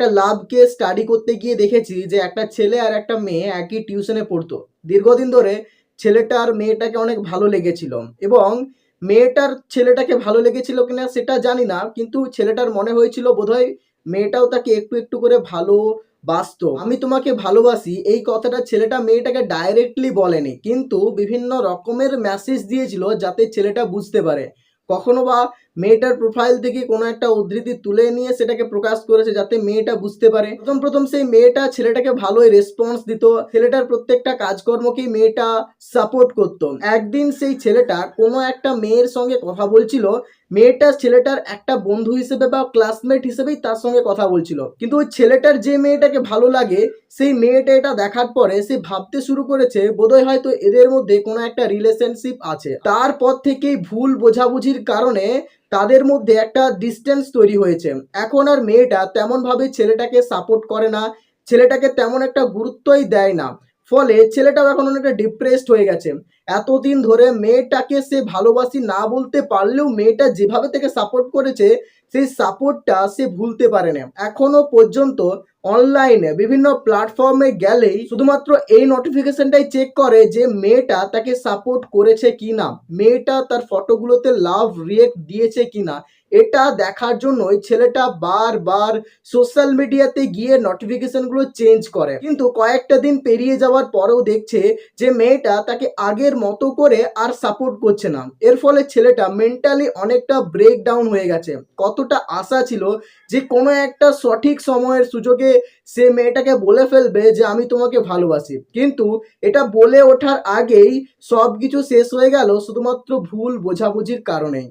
একটা লাভকে স্টাডি করতে গিয়ে দেখেছি যে একটা ছেলে আর একটা মেয়ে একই টিউশনে পড়তো। দীর্ঘদিন ধরে ছেলেটার মেয়েটাকে অনেক ভালো লেগেছিল এবং মেয়েটার ছেলেটাকে ভালো লেগেছিল কিনা সেটা জানি না, কিন্তু ছেলেটার মনে হয়েছিল বোধহয় মেয়েটাও তাকে একটু একটু করে ভালো বাসতো আমি তোমাকে ভালোবাসি, এই কথাটা ছেলেটা মেয়েটাকে ডাইরেক্টলি বলেনি, কিন্তু বিভিন্ন রকমের মেসেজ দিয়েছিল যাতে ছেলেটা বুঝতে পারে। কখনো বা মেয়েটার প্রোফাইল থেকে কোনো একটা উদ্ধৃতি তুলে নিয়ে সেটাকে প্রকাশ করেছে যাতে মেয়েটা বুঝতে পারে। প্রথম প্রথম সেই মেয়েটা ছেলেটাকে ভালোই রেসপন্স দিত। ছেলেটার প্রত্যেকটা কাজকর্মকেই মেয়েটা সাপোর্ট করতো। একদিন সেই ছেলেটা কোনো একটা মেয়ের সঙ্গে কথা বলছিল। মেয়েটা ছেলেটার একটা বন্ধু হিসেবে বা ক্লাসমেট হিসেবেই তার সঙ্গে কথা বলছিল। কিন্তু ওই ছেলেটার যে মেয়েটাকে ভালো লাগে, সেই মেয়েটা এটা দেখার পরে সে ভাবতে শুরু করেছে, বোধহয় হয়তো এদের মধ্যে কোনো একটা রিলেশনশিপ আছে। তারপর থেকেই ভুল বোঝাবুঝির কারণে তাদের মধ্যে একটা ডিস্টেন্স তৈরি হয়েছে। এখন আর মেয়েটা তেমনভাবে ছেলেটাকে সাপোর্ট করে না, ছেলেটাকে তেমন একটা গুরুত্বই দেয় না। ফলে ছেলেটাও এখন অনেকটা ডিপ্রেসড হয়ে গেছে। এতদিন ধরে মেয়েটাকে সে ভালোবাসি না বলতে পারলেও মেয়েটা যেভাবে থেকে সাপোর্ট করেছে সেই সাপোর্টটা সে ভুলতে পারে না। এখনও পর্যন্ত অনলাইনে বিভিন্ন প্ল্যাটফর্মে গেলেই শুধুমাত্র এই নোটিফিকেশনটাই চেক করে যে মেয়েটা তাকে সাপোর্ট করেছে কি না মেয়েটা তার ফটোগুলোতে লাভ রিয়েক্ট দিয়েছে কিনা। এটা দেখার জন্যই ছেলেটা বারবার সোশ্যাল মিডিয়াতে গিয়ে নোটিফিকেশনগুলো চেঞ্জ করে। কিন্তু কয়েকটা দিন পেরিয়ে যাওয়ার পরেও দেখছে যে মেয়েটা তাকে আগের মতো করে আর সাপোর্ট করছে না। এর ফলে ছেলেটা মেন্টালি অনেকটা ব্রেক ডাউন হয়ে গেছে। কতটা আশা ছিল যে কোনো একটা সঠিক সময়ের সুযোগে সে মেয়েটাকে বলে ফেলবে যে আমি তোমাকে ভালোবাসি। কিন্তু এটা বলে ওঠার আগেই সব কিছু শেষ হয়ে গেল শুধুমাত্র ভুল বোঝাবুঝির কারণেই।